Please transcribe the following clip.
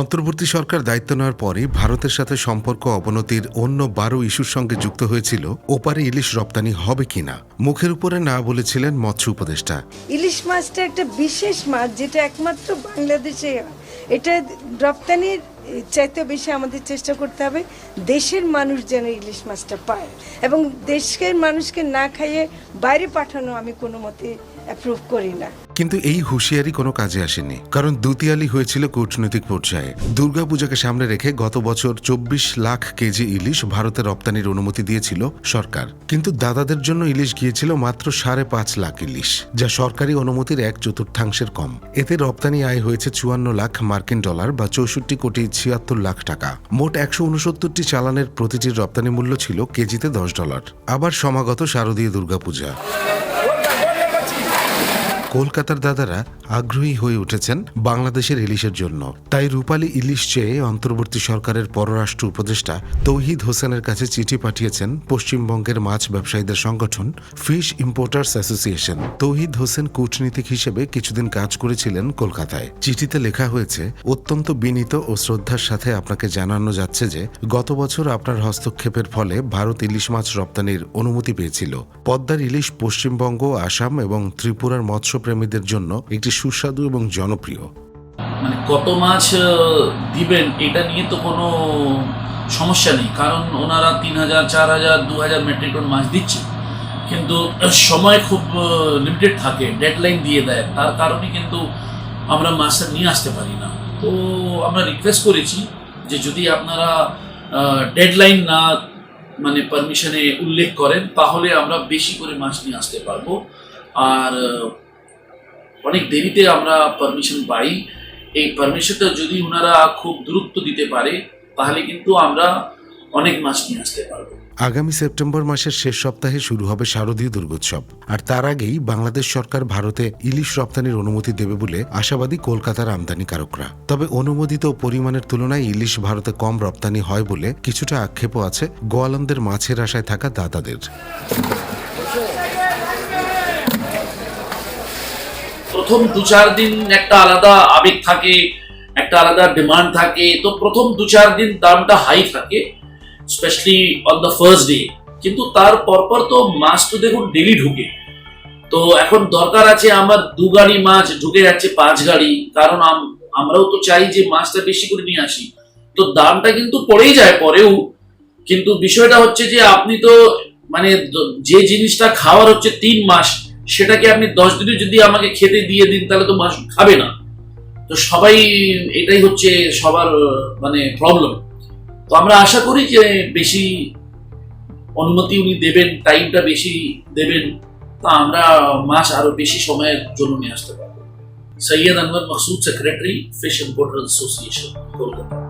অন্তর্বর্তী সরকার দায়িত্ব নেওয়ার পরে ভারতের সাথে সম্পর্ক অবনতির অন্য বারো ইস্যুর সঙ্গে যুক্ত হয়েছিল, ওপারে ইলিশ রপ্তানি হবে কিনা, মুখের উপরে না বলেছিলেন মৎস্য উপদেষ্টা। ইলিশ মাছটা একটা বিশেষ মাছ, যেটা একমাত্র বাংলাদেশে এটা রপ্তানির চাইতে বেশি আমাদের চেষ্টা করতে হবে। দেশের মানুষ যেন ইলিশ মাছটা পায় এবং দেশের মানুষকে না খাইয়ে বাইরে পাঠানো আমি কোনো মতে অ্যাপ্রুভ করি না। কিন্তু এই হুঁশিয়ারি কোনো কাজে আসেনি, কারণ দুতিয়ালি হয়েছিল কূটনৈতিক পর্যায়ে। দুর্গাপূজাকে সামনে রেখে গত বছর চব্বিশ লাখ কেজি ইলিশ ভারতে রপ্তানির অনুমতি দিয়েছিল সরকার। কিন্তু দাদাদের জন্য ইলিশ গিয়েছিল মাত্র সাড়ে পাঁচ লাখ ইলিশ, যা সরকারি অনুমতির এক চতুর্থাংশের কম। এতে রপ্তানি আয় হয়েছে চুয়ান্ন লাখ মার্কিন ডলার বা চৌষট্টি কোটি ছিয়াত্তর লাখ টাকা। মোট একশো উনসত্তরটি চালানের প্রতিটির রপ্তানি মূল্য ছিল কেজিতে দশ ডলার। আবার সমাগত শারদীয় দুর্গাপূজা। কলকাতার দাদারা আগ্রহী হয়ে উঠেছেন বাংলাদেশের ইলিশের জন্য। তাই রূপালী ইলিশ চেয়ে অন্তর্বর্তী সরকারের পররাষ্ট্র উপদেষ্টা তৌহিদ হোসেনের কাছে চিঠি পাঠিয়েছেন পশ্চিমবঙ্গের মাছ ব্যবসায়ীদের সংগঠন fish importers association. Tauhid Hossain কূটনীতিক হিসেবে কিছুদিন কাজ করেছিলেন কলকাতায়। চিঠিতে লেখা হয়েছে, অত্যন্ত বিনীত ও শ্রদ্ধার সাথে আপনাকে জানানো যাচ্ছে যে, গত বছর আপনার হস্তক্ষেপের ফলে ভারত ইলিশ মাছ রপ্তানির অনুমতি পেয়েছিল। পদ্মার ইলিশ পশ্চিমবঙ্গ, আসাম এবং ত্রিপুরার মৎস্যপ্রেমীদের জন্য একটি সুস্বাদু এবং জনপ্রিয়। মানে কত মাছ দিবেন এটা নিয়ে তো কোনো সমস্যা নেই। কারণ ওনারা তিন হাজার, চার হাজার, দু হাজার মেট্রিক টন মাছ দিচ্ছে। কিন্তু সময় খুব লিমিটেড থাকে ডেডলাইন দিয়ে দেয়। তার কারণে কিন্তু আমরা মাছটা নিয়ে আসতে পারি না। তো আমরা রিকোয়েস্ট করেছি যে যদি আপনারা ডেডলাইন না মানে পারমিশনে উল্লেখ করেন, তাহলে আমরা বেশি করে মাছ নিয়ে আসতে পারব। আর অনেক দেরিতে আমরা পারমিশন পাই। এই পারমিশনটা যদি ওনারা খুব দূরত্ব দিতে পারে, তাহলে কিন্তু আমরা অনেক মাছ নিয়ে আসতে পারব। আগামী সেপ্টেম্বর মাসের শেষ সপ্তাহে শুরু হবে শারদীয় দুর্গোৎসব। আর তার আগেই বাংলাদেশ সরকার ভারতে ইলিশ রপ্তানির অনুমতি দেবে বলে আশাবাদী কলকাতার আমদানিকারকরা। তবে অনুমোদিত পরিমাণের তুলনায় ইলিশ ভারতে কম রপ্তানি হয় বলে কিছুটা আক্ষেপও আছে গোয়ালন্দের মাছের আশায় থাকা দাতাদের প্রথম দু চার দিন একটা আলাদা আবেগ থাকে, একটা আলাদা ডিমান্ড থাকে। তো প্রথম দু চার দিন দামটা হাই থাকে specially on the first day কিন্তু তার পরপর তো মাছ তো দেখুন ডেলি ঢুকে। তো এখন দরকার আছে আমার দু গাড়ি মাছ ঢুকে যাচ্ছে, পাঁচ গাড়ি। কারণ আম- আমরাও তো চাই যে মাছটা বেশি করে নিয়ে আসি। তো দামটা কিন্তু পড়েই যায় পরেও। কিন্তু বিষয়টা হচ্ছে যে আপনি তো মানে যে জিনিসটা খাওয়ার হচ্ছে তিন মাস সেটাকে আপনি দশ দিনে যদি আমাকে খেতে দিয়ে দিন, তাহলে তো মাছ খাবে না। তো সবাই এটাই হচ্ছে সবার মানে প্রবলেম তো আমরা আশা করি যে বেশি অনুমতি উনি দেবেন টাইমটা বেশি দেবেন, তা আমরা মাছ আরও বেশি সময়ের জন্য নিয়ে আসতে পারব। Syed Anwar Masud secretary fish importer association Kolkata.